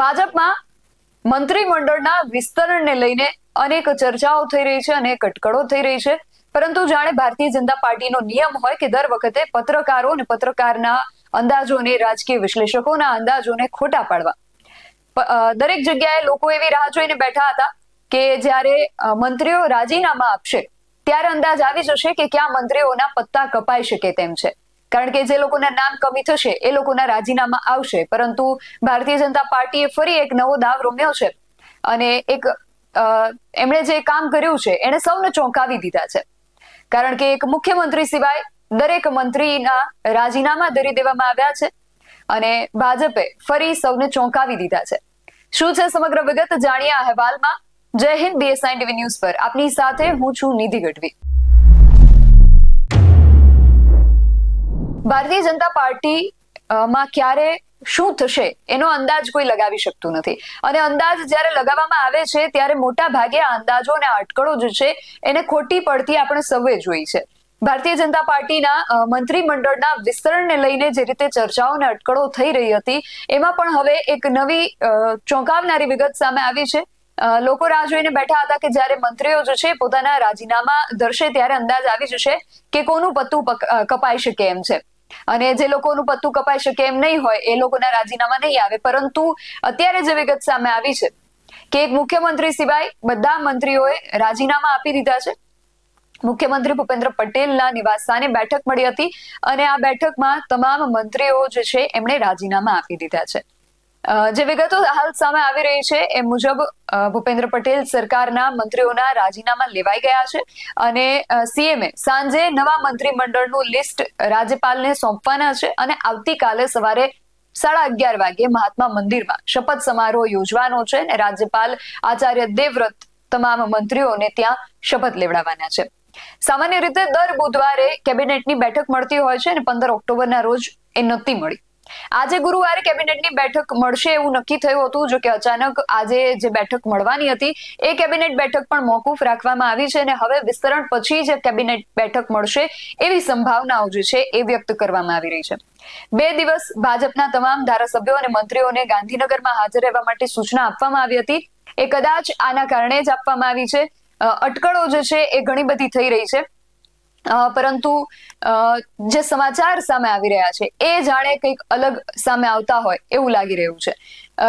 ભાજપમાં મંત્રીમંડળના વિસ્તરણને લઈને અનેક ચર્ચાઓ થઈ રહી છે, અનેક અટકળો થઈ રહી છે. પરંતુ જાણે ભારતીય જનતા પાર્ટીનો નિયમ હોય કે દર વખતે પત્રકારો અને પત્રકારના અંદાજોને રાજકીય વિશ્લેષકોના અંદાજોને ખોટા પાડવા. દરેક જગ્યાએ લોકો એવી રાહ જોઈને બેઠા હતા કે જ્યારે મંત્રીઓ રાજીનામા આપશે, ત્યારે અંદાજ આવી જશે કે ક્યાં મંત્રીઓના પત્તા કપાઈ શકે તેમ છે. કારણ કે જે લોકોના નામ કમી થશે, એ લોકોના રાજીનામા આવશે. પરંતુ ભારતીય જનતા પાર્ટીએ ફરી એક નવો દાવ રમ્યો છે. અને એક એમણે જે કામ કર્યું છે, એણે સૌને ચોંકાવી દીધા છે. કારણ કે એક મુખ્યમંત્રી સિવાય દરેક મંત્રીના રાજીનામા ધરી દેવામાં આવ્યા છે અને ભાજપે ફરી સૌને ચોંકાવી દીધા છે. શું છે સમગ્ર વિગત? જાણીએ અહેવાલમાં. જય હિન્દ, બીએસઆઈ ટીવી ન્યૂઝ પર. આપની સાથે હું છું નિધિ ગઢવી. ભારતીય જનતા પાર્ટી માં ક્યારે શું થશે એનો અંદાજ કોઈ લગાવી શકતું નથી. અને અંદાજ જ્યારે લગાવવામાં આવે છે, ત્યારે મોટા ભાગે આ અંદાજો અને અટકળો જે છે, એને ખોટી પડતી આપણે સૌએ જોઈ છે. ભારતીય જનતા પાર્ટીના મંત્રીમંડળના વિસ્તરણને લઈને જે રીતે ચર્ચાઓ અને અટકળો થઈ રહી હતી, એમાં પણ હવે એક નવી ચોંકાવનારી વિગત સામે આવી છે. લોકો રાહ જોઈને બેઠા હતા કે જ્યારે મંત્રીઓ જે છે, પોતાના રાજીનામા ધરશે ત્યારે અંદાજ આવી જશે કે કોનું પત્તું કપાઈ શકે એમ છે. અને જે લોકોનું પત્તું કપાઈ શકે એમ નહીં હોય, એ લોકોના રાજીનામા નહીં આવે. પરંતુ અત્યારે જે વિગત સામે આવી છે કે એક મુખ્યમંત્રી સિવાય બધા મંત્રીઓએ રાજીનામા આપી દીધા છે. મુખ્યમંત્રી ભૂપેન્દ્ર પટેલના નિવાસસ્થાને બેઠક મળી હતી અને આ બેઠકમાં તમામ મંત્રીઓ જે છે, એમણે રાજીનામા આપી દીધા છે. જે વિગતો હાલ સામે આવી રહી છે, એ મુજબ ભૂપેન્દ્ર પટેલ સરકારના મંત્રીઓના રાજીનામા લેવાઈ ગયા છે અને સીએમએ સાંજે નવા મંત્રીમંડળનું લિસ્ટ રાજ્યપાલને સોંપવાના છે અને આવતીકાલે સવારે સાડા અગિયાર વાગે મહાત્મા મંદિરમાં શપથ સમારોહ યોજવાનો છે અને રાજ્યપાલ આચાર્ય દેવવ્રત તમામ મંત્રીઓને ત્યાં શપથ લેવડાવવાના છે. સામાન્ય રીતે દર બુધવારે કેબિનેટની બેઠક મળતી હોય છે અને પંદર ઓક્ટોબરના રોજ એ નહોતી મળી. આજે ગુરુવારે કેબિનેટની બેઠક મળશે એવું નક્કી થયું હતું જો કે અચાનક આજે જે બેઠક મળવાની હતી, એ કેબિનેટ બેઠક પણ મોકૂફ રાખવામાં આવી છે અને હવે વિસ્તરણ પછી જે કેબિનેટ બેઠક મળશે એવી સંભાવનાઓ જે છે એ વ્યક્ત કરવામાં આવી રહી છે. બે દિવસ ભાજપના તમામ ધારાસભ્યો અને મંત્રીઓને ગાંધીનગરમાં હાજર રહેવા માટે સૂચના આપવામાં આવી હતી. એ કદાચ આના કારણે જ આપવામાં આવી છે. અટકળો જે છે એ ઘણી બધી થઈ રહી છે. પરંતુ જે સમાચાર સામે આવી રહ્યા છે, એ જાણે કંઈક અલગ સામે આવતા હોય એવું લાગી રહ્યું છે.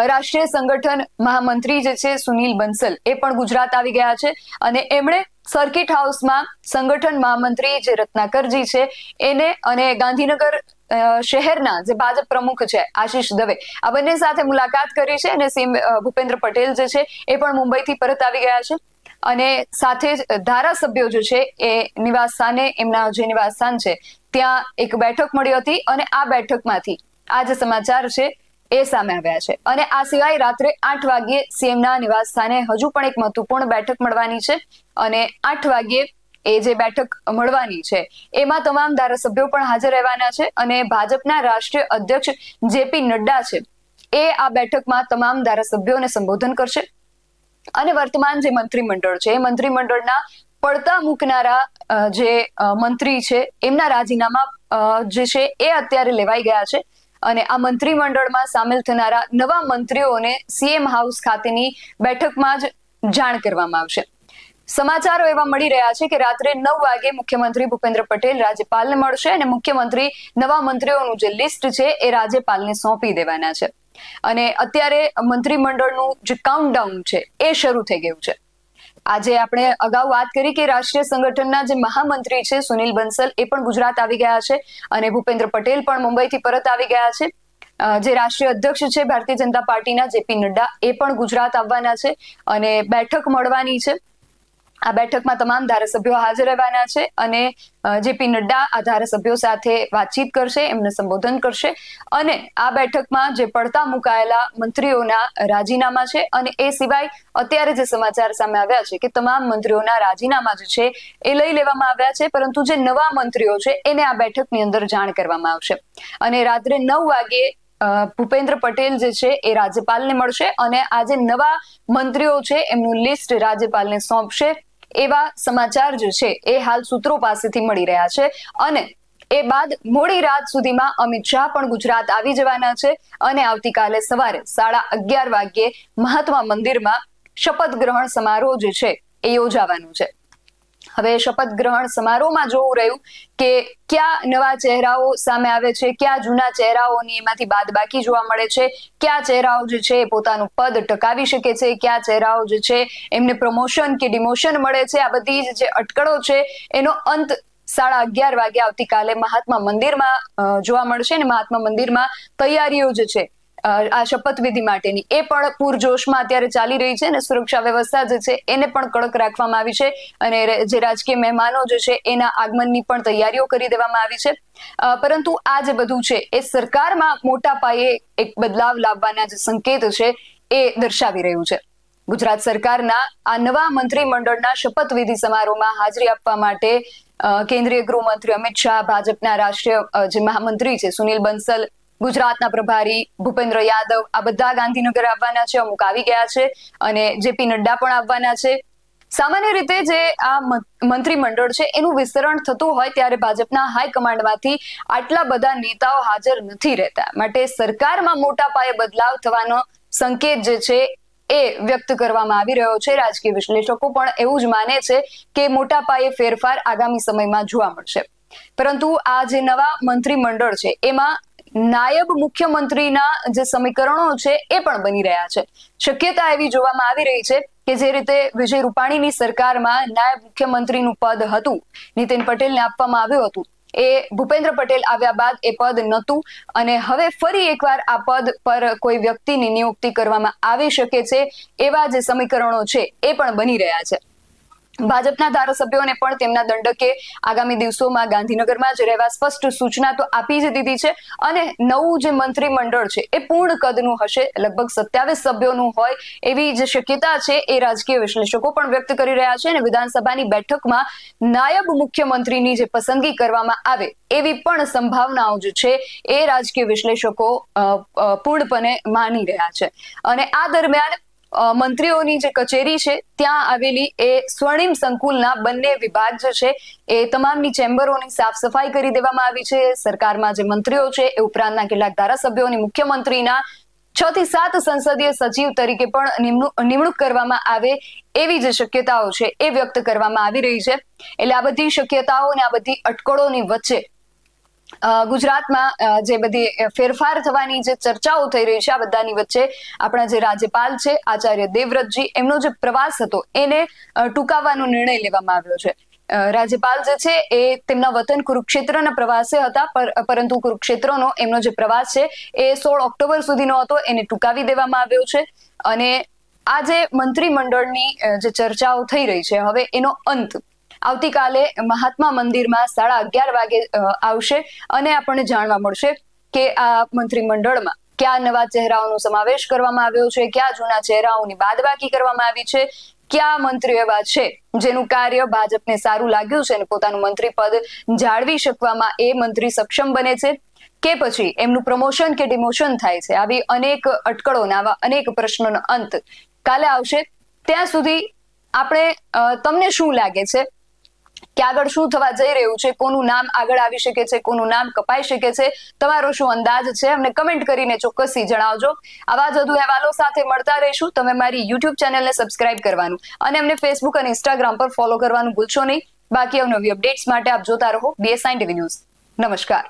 રાષ્ટ્રીય સંગઠન મહામંત્રી જે છે, સુનિલ બંસલ, એ પણ ગુજરાત આવી ગયા છે અને એમણે સર્કિટ હાઉસમાં સંગઠન મહામંત્રી જે રત્નાકરજી છે, એને અને ગાંધીનગર શહેરના જે ભાજપ પ્રમુખ છે, આશીષ દવે, આ બંને સાથે મુલાકાત કરી છે અને સીએમ ભૂપેન્દ્ર પટેલ જે છે, એ પણ મુંબઈથી પરત આવી ગયા છે. અને સાથે જ ધારાસભ્યો જે છે એ નિવાસ સ્થાને, એમના જે નિવાસ સ્થાન છે, ત્યાં એક બેઠક મળી હતી અને આ બેઠકમાંથી આ જે સમાચાર છે એ સામે આવ્યા છે. અને આ સિવાય રાત્રે આઠ વાગ્યે સીએમના નિવાસ સ્થાને હજુ પણ એક મહત્વપૂર્ણ બેઠક મળવાની છે અને આઠ વાગ્યે એ જે બેઠક મળવાની છે, એમાં તમામ ધારાસભ્યો પણ હાજર રહેવાના છે અને ભાજપના રાષ્ટ્રીય અધ્યક્ષ જેપી નડ્ડા છે એ આ બેઠકમાં તમામ ધારાસભ્યોને સંબોધન કરશે અને વર્તમાન જે મંત્રીમંડળ છે, એ મંત્રીમંડળના પડતા મૂકનારા જે મંત્રી છે, એમના રાજીનામા જે છે, એ અત્યારે લેવાઈ ગયા છે. અને આ મંત્રીમંડળમાં સામેલ થનારા નવા મંત્રીઓને સીએમ હાઉસ ખાતેની બેઠકમાં જ જાણ કરવામાં આવશે. સમાચારો એવા મળી રહ્યા છે કે રાત્રે નવ વાગે મુખ્યમંત્રી ભૂપેન્દ્ર પટેલ રાજ્યપાલને મળશે અને મુખ્યમંત્રી નવા મંત્રીઓનું જે લિસ્ટ છે, એ રાજ્યપાલને સોંપી દેવાના છે. અને અત્યારે મંત્રીમંડળનું જે કાઉન્ટડાઉન છે, એ શરૂ થઈ ગયું છે. આજે આપણે અગાઉ વાત કરી કે રાષ્ટ્રીય સંગઠનના જે મહામંત્રી છે, સુનિલ બંસલ, એ પણ ગુજરાત આવી ગયા છે અને ભૂપેન્દ્ર પટેલ પણ મુંબઈથી પરત આવી ગયા છે. જે રાષ્ટ્રીય અધ્યક્ષ છે, ભારતીય જનતા પાર્ટીના જેપી નડ્ડા, એ પણ ગુજરાત આવવાના છે અને બેઠક મળવાની છે. આ બેઠકમાં તમામ ધારાસભ્યો હાજર રહેવાના છે અને જેપી નડ્ડા આ ધારાસભ્યો સાથે વાતચીત કરશે, એમને સંબોધન કરશે. અને આ બેઠકમાં જે પડતા મુકાયેલા મંત્રીઓના રાજીનામા છે અને એ સિવાય અત્યારે જે સમાચાર સામે આવ્યા છે કે તમામ મંત્રીઓના રાજીનામા જે છે એ લઈ લેવામાં આવ્યા છે, પરંતુ જે નવા મંત્રીઓ છે એને આ બેઠકની અંદર જાણ કરવામાં આવશે. અને રાત્રે નવ વાગે ભૂપેન્દ્ર પટેલ જે છે એ રાજ્યપાલને મળશે અને આ જે નવા મંત્રીઓ છે એમનું લિસ્ટ રાજ્યપાલને સોંપશે. એવા સમાચાર જે છે એ હાલ સૂત્રો પાસેથી મળી રહ્યા છે. અને એ બાદ મોડી રાત સુધીમાં અમિત શાહ પણ ગુજરાત આવી જવાના છે અને આવતીકાલે સવારે સાડા અગિયાર વાગ્યે મહાત્મા મંદિરમાં શપથ ગ્રહણ સમારોહ જે છે એ યોજાવાનો છે. હવે શપથ ગ્રહણ સમારોહમાં જોવું રહ્યું કે કયા નવા ચહેરાઓ સામે આવે છે, કયા જૂના ચહેરાઓની એમાંથી બાદબાકી જોવા મળે છે, કયા ચહેરાઓ જે છે પોતાનું પદ ટકાવી શકે છે, કયા ચહેરાઓ જે છે એમને પ્રમોશન કે ડિમોશન મળે છે, આ બધી જ અટકળો છે એનો અંત સાડા અગિયાર વાગે આવતીકાલે મહાત્મા મંદિરમાં જોવા મળશે અને મહાત્મા મંદિરમાં તૈયારીઓ જે છે આ શપથવિધિ માટેની. એ પણ પૂરજોશમાં અત્યારે ચાલી રહી છે અને સુરક્ષા વ્યવસ્થા જે છે, એને પણ કડક રાખવામાં આવી છે અને જે રાજકીય મહેમાનો જે છે, એના આગમનની પણ તૈયારીઓ કરી દેવામાં આવી છે. પરંતુ આ જે બધું છે, એ સરકારમાં મોટા પાયે એક બદલાવ લાવવાના જે સંકેત છે, એ દર્શાવી રહ્યું છે. ગુજરાત સરકારના આ નવા મંત્રીમંડળના શપથવિધિ સમારોહમાં હાજરી આપવા માટે કેન્દ્રીય ગૃહમંત્રી અમિત શાહ, ભાજપના રાષ્ટ્રીય જે મહામંત્રી છે, સુનિલ બંસલ ગુજરાતના પ્રભારી ભૂપેન્દ્ર યાદવ આ બધા ગાંધીનગર આવવાના છે, અમુક આવી ગયા છે અને જેપી નડ્ડા પણ આવવાના છે. સામાન્ય રીતે જે આ મંત્રીમંડળ છે, એનું વિસ્તરણ થતું હોય ત્યારે ભાજપના હાઈકમાન્ડમાંથી આટલા બધા નેતાઓ હાજર નથી રહેતા. માટે સરકારમાં મોટા પાયે બદલાવ થવાનો સંકેત જે છે, એ વ્યક્ત કરવામાં આવી રહ્યો છે. રાજકીય વિશ્લેષકો પણ એવું જ માને છે કે મોટા પાયે ફેરફાર આગામી સમયમાં જોવા મળશે. પરંતુ આ જે નવા મંત્રીમંડળ છે, એમાં નાયબ મુખ્યમંત્રીના જે સમીકરણો છે એ પણ બની રહ્યા છે. શક્યતા એવી જોવામાં આવી રહી છે કે જે રીતે વિજય રૂપાણીની સરકારમાં નાયબ મુખ્યમંત્રીનું પદ હતું, નીતિન પટેલને આપવામાં આવ્યું હતું. એ ભૂપેન્દ્ર પટેલ આવ્યા બાદ એ પદ નહોતું અને હવે ફરી એકવાર આ પદ પર કોઈ વ્યક્તિની નિયુક્તિ કરવામાં આવી શકે છે એવા જે સમીકરણો છે એ પણ બની રહ્યા છે. ભાજપના ધારાસભ્યોને પણ તેમના દંડકે આગામી દિવસોમાં ગાંધીનગરમાં જ રહેવા સ્પષ્ટ સૂચના તો આપી જ દીધી છે. અને નવું જે મંત્રીમંડળ છે, એ પૂર્ણ કદનું હશે. લગભગ સત્યાવીસ સભ્યોનું હોય એવી જે શક્યતા છે, એ રાજકીય વિશ્લેષકો પણ વ્યક્ત કરી રહ્યા છે અને વિધાનસભાની બેઠકમાં નાયબ મુખ્યમંત્રીની જે પસંદગી કરવામાં આવે એવી પણ સંભાવનાઓ જે છે, એ રાજકીય વિશ્લેષકો પૂર્ણપણે માની રહ્યા છે. અને આ દરમિયાન મંત્રીઓની જે કચેરી છે, ત્યાં આવેલી એ સ્વર્ણિમ સંકુલના બંને વિભાગ જે છે, એ તમામની ચેમ્બરોની સાફ સફાઈ કરી દેવામાં આવી છે. સરકારમાં જે મંત્રીઓ છે, એ ઉપરાંતના કેટલાક ધારાસભ્યોની મુખ્યમંત્રીના છ થી સાત સંસદીય સચિવ તરીકે પણ નિમણૂક કરવામાં આવે એવી જે શક્યતાઓ છે, એ વ્યક્ત કરવામાં આવી રહી છે. એટલે આ બધી શક્યતાઓ અને આ બધી અટકળોની વચ્ચે ગુજરાતમાં જે બધી ફેરફાર થવાની જે ચર્ચાઓ થઈ રહી છે, આ બધાની વચ્ચે આપણા જે રાજ્યપાલ છે, આચાર્ય દેવવ્રતજી, એમનો જે પ્રવાસ હતો, એને ટૂંકાવવાનો નિર્ણય લેવામાં આવ્યો છે. રાજ્યપાલ જે છે, એ તેમના વતન કુરુક્ષેત્રના પ્રવાસે હતા પરંતુ કુરુક્ષેત્રનો એમનો જે પ્રવાસ છે, એ સોળ ઓક્ટોબર સુધીનો હતો, એને ટૂંકાવી દેવામાં આવ્યો છે. અને આ જે મંત્રીમંડળની જે ચર્ચાઓ થઈ રહી છે, હવે એનો અંત આવતીકાલે મહાત્મા મંદિરમાં સાડા અગિયાર વાગે આવશે અને આપણને જાણવા મળશે કે આ મંત્રીમંડળમાં કયા નવા ચહેરાઓનો સમાવેશ કરવામાં આવ્યો છે, કયા જૂના ચહેરાઓની બાદબાકી કરવામાં આવી છે, કયા મંત્રીઓ એવા છે જેનું કાર્ય ભાજપને સારું લાગ્યું છે અને પોતાનું મંત્રી પદ જાળવી શકવામાં એ મંત્રી સક્ષમ બને છે કે પછી એમનું પ્રમોશન કે ડિમોશન થાય છે, આવી અનેક અટકળોના આવા અનેક પ્રશ્નોનો અંત કાલે આવશે. ત્યાં સુધી આપણે તમને શું લાગે છે? કે આગળ શું થવા જઈ રહ્યું છે, કોનું નામ આગળ આવી શકે છે, કોનું નામ કપાઈ શકે છે, તમારો શું અંદાજ છે, અમને કમેન્ટ કરીને ચોક્કસથી જણાવજો. આવા જ વધુ અહેવાલો સાથે મળતા રહીશું. તમે મારી યુટ્યુબ ચેનલને સબસ્ક્રાઇબ કરવાનું અને અમને ફેસબુક અને ઇન્સ્ટાગ્રામ પર ફોલો કરવાનું ભૂલશો નહીં. બાકી અવનવી અપડેટ્સ માટે આપ જોતા રહો બીએસઆઈ ટીવી ન્યૂઝ નમસ્કાર.